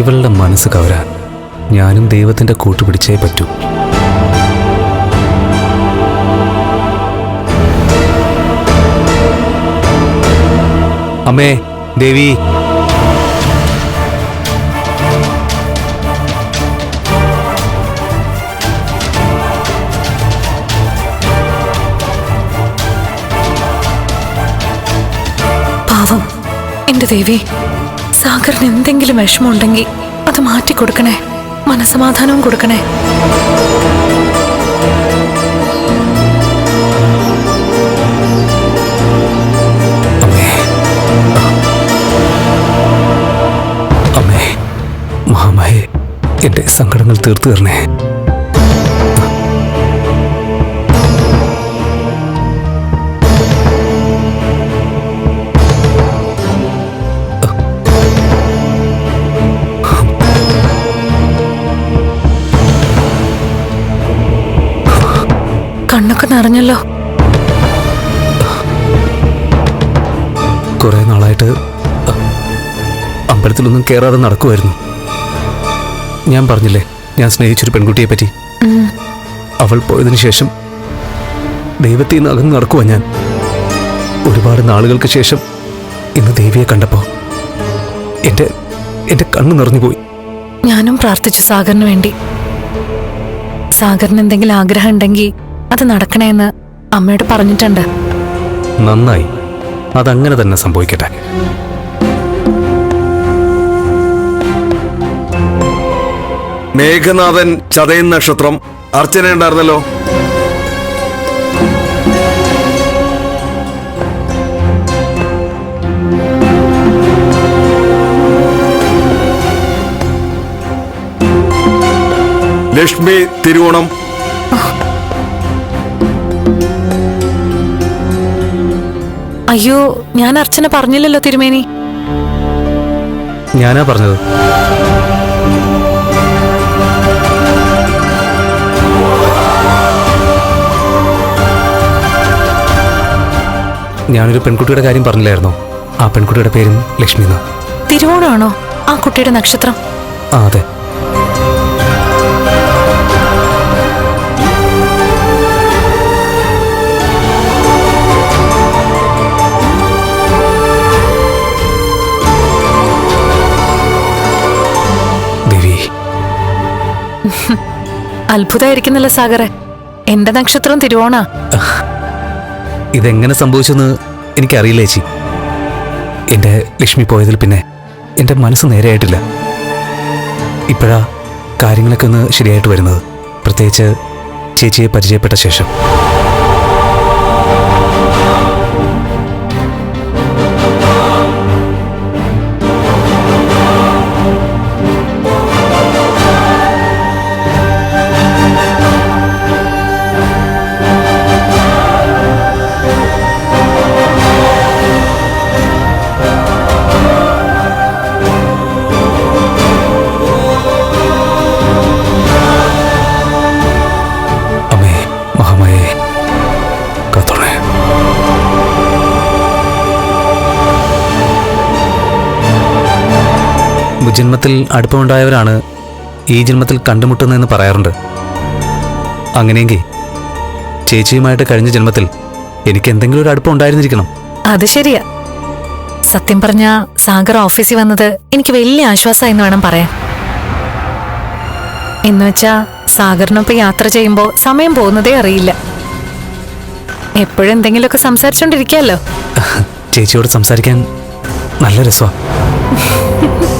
ഇവളുടെ മനസ്സ് കവരാൻ ഞാനും ദൈവത്തിന്റെ കൂട്ടുപിടിച്ചേ പറ്റൂ. അമ്മേ ദേവി. പാവം. എന്റെ ദേവി. സാഗറിന് എന്തെങ്കിലും വിഷമമുണ്ടെങ്കിൽ അത് മാറ്റി കൊടുക്കണേ. മനസമാധാനവും കൊടുക്കണേ. അമ്മേ മഹാമായെ എന്റെ സങ്കടങ്ങൾ തീർത്തു തരണേ. നിറഞ്ഞല്ലോ കുറെ നാളായിട്ട് അമ്പലത്തിലൊന്നും കയറാതെ നടക്കുമായിരുന്നു ഞാൻ പറഞ്ഞില്ലേ ഞാൻ സ്നേഹിച്ചൊരു പെൺകുട്ടിയെ പറ്റി. അവൾ പോയതിനു ശേഷം ദൈവത്തിൽ നിന്ന് അകന്ന് നടക്കുവാ ഞാൻ. ഒരുപാട് നാളുകൾക്ക് ശേഷം ഇന്ന് ദേവിയെ കണ്ടപ്പോൾ എന്റെ എന്റെ കണ്ണ് നിറഞ്ഞുപോയി. ഞാനും പ്രാർത്ഥിച്ചു സാഗറിന് വേണ്ടി. സാഗറിന് എന്തെങ്കിലും ആഗ്രഹം ഉണ്ടെങ്കിൽ അത് നടക്കണേന്ന് അമ്മയോട് പറഞ്ഞിട്ടുണ്ട്. നന്നായി. അതങ്ങനെ തന്നെ സംഭവിക്കട്ടെ. മേഘനാഥൻ ചതയൻ നക്ഷത്രം അർച്ചന ഉണ്ടായിരുന്നല്ലോ? ലക്ഷ്മി തിരുവോണം. അയ്യോ ഞാൻ അർച്ചന പറഞ്ഞില്ലല്ലോ തിരുമേനി. ഞാനാ പറഞ്ഞത്? ഞാനൊരു പെൺകുട്ടിയുടെ കാര്യം പറഞ്ഞില്ലായിരുന്നോ? ആ പെൺകുട്ടിയുടെ പേരും ലക്ഷ്മി തിരുവോണമാണോ? ആ കുട്ടിയുടെ നക്ഷത്രം. ആ അതെ. അത്ഭുതമായിരിക്കുന്നല്ലോ സാഗറെ? എന്റെ നക്ഷത്രം തിരുവോണ. ഇതെങ്ങനെ സംഭവിച്ചെന്ന് എനിക്കറിയില്ല ചേച്ചി. എന്റെ ലക്ഷ്മി പോയതിൽ പിന്നെ എന്റെ മനസ്സ് നേരെയായിട്ടില്ല. ഇപ്പോഴാ കാര്യങ്ങളൊക്കെ ഒന്ന് ശരിയായിട്ട് വരുന്നത്. പ്രത്യേകിച്ച് ചേച്ചിയെ പരിചയപ്പെട്ട ശേഷം. ജന്മത്തിൽ അടുപ്പമുണ്ടായവരാണ് ഈ ജന്മത്തിൽ കണ്ടുമുട്ടുന്നതെന്ന് പറയാറുണ്ട്. അങ്ങനെയെങ്കിൽ ചേച്ചിയുമായിട്ട് കഴിഞ്ഞ ജന്മത്തിൽ എനിക്ക് എന്തെങ്കിലും ഒരു അടുപ്പം ഉണ്ടായിരുന്നിരിക്കണം. അത് ശരിയാ. സത്യം പറഞ്ഞ സാഗർ ഓഫീസിൽ വന്നത് എനിക്ക് വലിയ ആശ്വാസമായെന്ന് വേണം പറയാൻ. എന്നുവെച്ചാ സാഗറിനൊപ്പം യാത്ര ചെയ്യുമ്പോൾ സമയം പോകുന്നതേ അറിയില്ല. എപ്പോഴും എന്തെങ്കിലുമൊക്കെ സംസാരിച്ചോണ്ടിരിക്കാലോ ചേച്ചിയോട് സംസാരിക്കാൻ നല്ല രസമാണ്